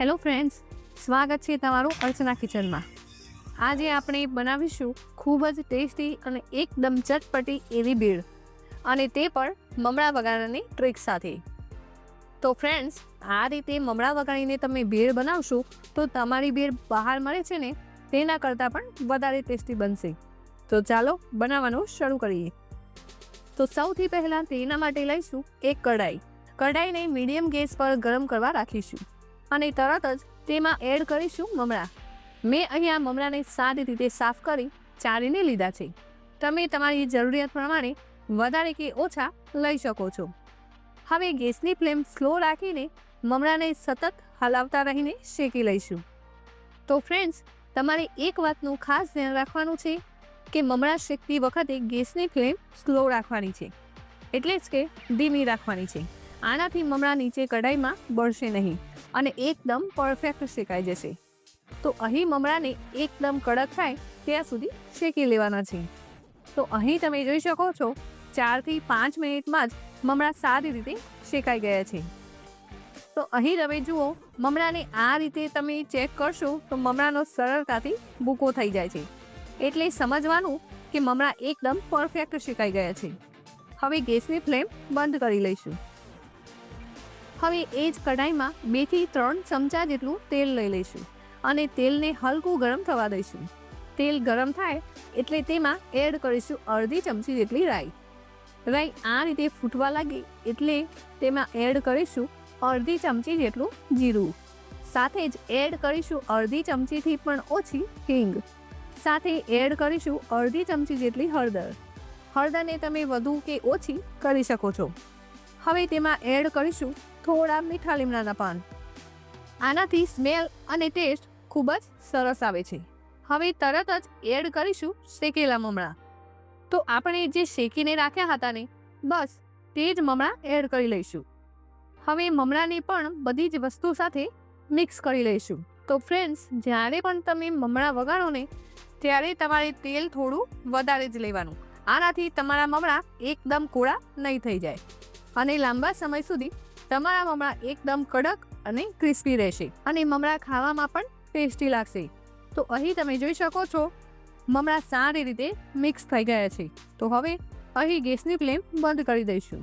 Hello friends સ્વાગત છે તમારું અર્ચના કિચનમાં. આજે આપણે બનાવીશું ખૂબ જ ટેસ્ટી અને એકદમ ચટપટી એવી ભીડ અને તે પણ મમળા વગાડવાની ટ્રીક સાથે. તો ફ્રેન્ડ્સ આ રીતે મમળા વગાડીને તમે ભેળ બનાવશો, તો તમારી ભેળ બહાર મળે છે ને, તેના કરતાં પણ વધારે ટેસ્ટી બનશે. તો ચાલો બનાવવાનું શરૂ કરીએ. તો સૌથી પહેલાં તેના માટે લઈશું એક કઢાઈ. કઢાઈને મીડિયમ ગેસ પર ગરમ કરવા રાખીશું. અને તરત જ તેમાં એડ કરીશું મમરા. મેં અહીંયા મમરાને સારી રીતે સાફ કરી ચાળીને લીધા છે. તમે તમારી જરૂરિયાત પ્રમાણે વધારે કે ઓછા લઈ શકો છો. હવે ગેસની ફ્લેમ સ્લો રાખીને મમરાને સતત હલાવતા રહીને શેકી લઈશું. તો ફ્રેન્ડ્સ, તમારે એક વાતનું ખાસ ધ્યાન રાખવાનું છે કે મમરા શેકતી વખતે ગેસની ફ્લેમ સ્લો રાખવાની છે. એટલે જ કે ધીમી રાખવાની છે. આનાથી મમરા નીચે કઢાઈમાં બળશે નહીં. અને એકદમ પરફેક્ટ શેકાઈ જશે. તો અહીં મમરાને એકદમ કડક થાય ત્યાં સુધી શેકી લેવાના છે. તો અહીં તમે જોઈ શકો છો, ચારથી પાંચ મિનિટમાં જ મમરા સારી રીતે શેકાઈ ગયા છે. તો અહીં તમે જુઓ, મમરાને આ રીતે તમે ચેક કરશો તો મમરાનો સરળતાથી ભૂકો થઈ જાય છે. એટલે સમજવાનું કે મમરા એકદમ પરફેક્ટ શેકાઈ ગયા છે. હવે ગેસની ફ્લેમ બંધ કરી લઈશું. હવે એ જ કઢાઈમાં બેથી ત્રણ ચમચા જેટલું તેલ લઈ લઈશું અને તેલને હલકું ગરમ થવા દઈશું. તેલ ગરમ થાય એટલે તેમાં એડ કરીશું અડધી ચમચી જેટલી રાઈ. રાઈ આ રીતે ફૂટવા લાગે એટલે તેમાં એડ કરીશું અડધી ચમચી જેટલું જીરું. સાથે જ એડ કરીશું અડધી ચમચીથી પણ ઓછી હિંગ. સાથે એડ કરીશું અડધી ચમચી જેટલી હળદર. હળદરને તમે વધુ કે ઓછી કરી શકો છો. હવે તેમાં એડ કરીશું થોડા મીઠા લીમડાના પાન. આનાથી સ્મેલ અને ટેસ્ટ ખૂબ જ સરસ આવે છે. હવે તરત જ એડ કરીશું શેકેલા મમણા. તો આપણે જે શેકીને રાખ્યા હતા ને, બસ તે જ મમણા એડ કરી લઈશું. હવે મમરાને પણ બધી જ વસ્તુ સાથે મિક્સ કરી લઈશું. તો ફ્રેન્ડ્સ, જ્યારે પણ તમે મમણા વગાડો ને, ત્યારે તમારે તેલ થોડું વધારે જ લેવાનું. આનાથી તમારા મમણા એકદમ કોળા નહીં થઈ જાય. અને લાંબા સમય સુધી તમારા મમરા એકદમ કડક અને ક્રિસ્પી રહેશે અને મમરા ખાવામાં પણ ટેસ્ટી લાગશે. તો અહીં તમે જોઈ શકો છો, મમરા સારી રીતે મિક્સ થઈ ગયા છે. તો હવે અહીં ગેસની ફ્લેમ બંધ કરી દઈશું.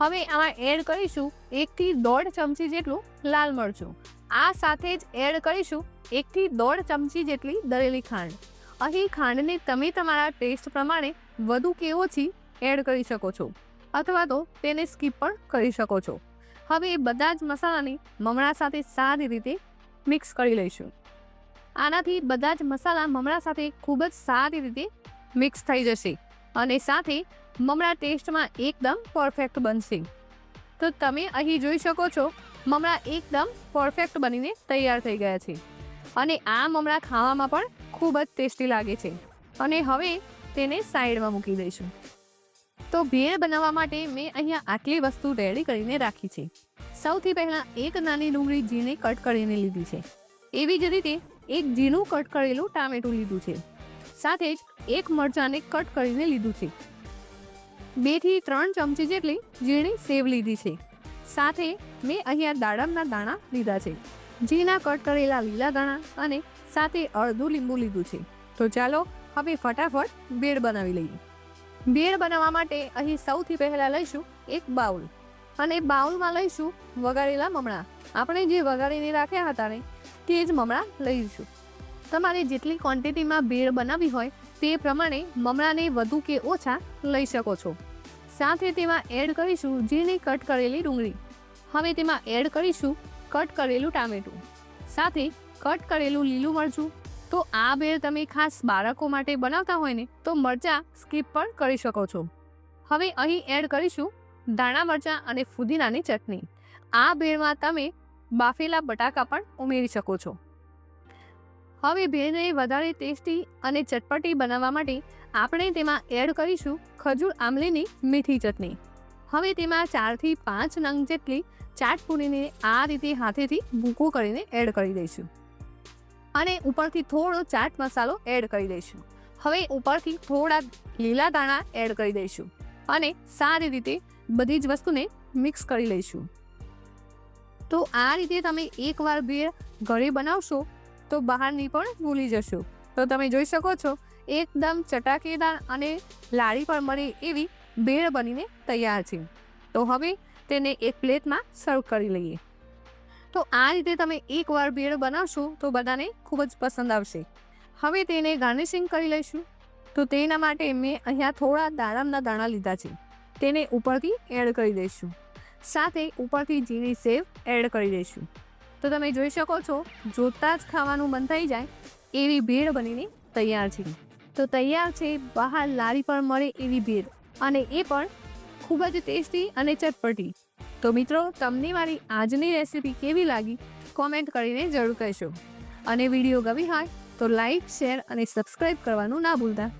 હવે આમાં એડ કરીશું એકથી દોઢ ચમચી જેટલું લાલ મરચું. આ સાથે જ એડ કરીશું એકથી દોઢ ચમચી જેટલી દરેલી ખાંડ. અહીં ખાંડને તમે તમારા ટેસ્ટ પ્રમાણે વધુ કે ઓછી એડ કરી શકો છો. અથવા તો તેને સ્કીપ પણ કરી શકો છો. હવે એ બધા જ મસાલાને મમણા સાથે સારી રીતે મિક્સ કરી લઈશું. આનાથી બધા જ મસાલા મમરા સાથે ખૂબ જ સારી રીતે મિક્સ થઈ જશે અને સાથે મમરા ટેસ્ટમાં એકદમ પરફેક્ટ બનશે. તો તમે અહીં જોઈ શકો છો, મમરા એકદમ પરફેક્ટ બનીને તૈયાર થઈ ગયા છે અને આ મમરા ખાવામાં પણ ખૂબ જ ટેસ્ટી લાગે છે. અને હવે તેને સાઈડમાં મૂકી દઈશું. તો ભેળ બનાવવા માટે મેં અહીંયા આટલી વસ્તુ રેડી કરીને રાખી છે. સૌથી પહેલાં એક નાની ડુંગળી ઝીણે કટ કરીને લીધી છે. એવી જ રીતે એક ઝીણું કટ કરેલું ટામેટું લીધું છે. સાથે જ એક મરચાંને કટ કરીને લીધું છે. બેથી ત્રણ ચમચી જેટલી ઝીણી સેવ લીધી છે. સાથે મેં અહીંયા દાડમના દાણા લીધા છે. ઝીણા કટ કરેલા લીલા દાણા અને સાથે અડધું લીંબુ લીધું છે. તો ચાલો હવે ફટાફટ ભેળ બનાવી લઈએ. ભેળ બનાવવા માટે અહીં સૌથી પહેલાં લઈશું એક બાઉલ. અને બાઉલમાં લઈશું વગાડેલા મમણા. આપણે જે વગાડીને રાખ્યા હતા ને, તે જ મમણા લઈશું. તમારે જેટલી ક્વોન્ટિટીમાં ભેળ બનાવી હોય, તે પ્રમાણે મમણાને વધુ કે ઓછા લઈ શકો છો. સાથે તેમાં એડ કરીશું ઝીણી કટ કરેલી ડુંગળી. હવે તેમાં એડ કરીશું કટ કરેલું ટામેટું. સાથે કટ કરેલું લીલું મરચું. તો આ ભેળ તમે ખાસ બાળકો માટે બનાવતા હોય ને, તો મરચાં સ્કીપ પણ કરી શકો છો. હવે અહીં એડ કરીશું દાણા મરચાં અને ફુદીનાની ચટણી. આ ભેળમાં તમે બાફેલા બટાકા પણ ઉમેરી શકો છો. હવે ભેળને વધારે ટેસ્ટી અને ચટપટી બનાવવા માટે આપણે તેમાં એડ કરીશું ખજૂર આમલીની મીઠી ચટણી. હવે તેમાં ચારથી પાંચ નંગ જેટલી ચાટપુરીને આ રીતે હાથેથી ભૂકો કરીને એડ કરી દઈશું. અને ઉપરથી થોડો ચાટ મસાલો એડ કરી દઈશું. હવે ઉપરથી થોડા લીલા દાણા એડ કરી દઈશું અને સારી રીતે બધી જ વસ્તુને મિક્સ કરી લઈશું. તો આ રીતે તમે એકવાર ભેળ ઘરે બનાવશો તો બહારની પણ ભૂલી જશો. તો તમે જોઈ શકો છો, એકદમ ચટાકેદાર અને લાડી પણ મળે એવી બેળ બનીને તૈયાર છે. તો હવે તેને એક પ્લેટમાં સર્વ કરી લઈએ. તો આ રીતે તમે એકવાર ભેળ બનાવશો તો બધાને ખૂબ જ પસંદ આવશે. હવે તેને ગાર્નિશિંગ કરી લઈશું. તો તેના માટે મેં અહીંયા થોડા દાડમના દાણા લીધા છે. તેને ઉપરથી એડ કરી દઈશું. સાથે ઉપરથી જીરી સેવ એડ કરી દઈશું. તો તમે જોઈ શકો છો, જોતાં જ ખાવાનું મન થઈ જાય એવી ભેળ બનીને તૈયાર છે. તો તૈયાર છે, બહાર લારી પર મળે એવી ભેળ અને એ પણ ખૂબ જ ટેસ્ટી અને ચટપટી. તો મિત્રો, તમને મારી આજની રેસીપી કેવી લાગી? કોમેન્ટ કરીને જરૂર કહેશો. અને વીડિયો ગમી હોય તો લાઈક, શેર અને સબસ્ક્રાઈબ કરવાનું ના ભૂલતા.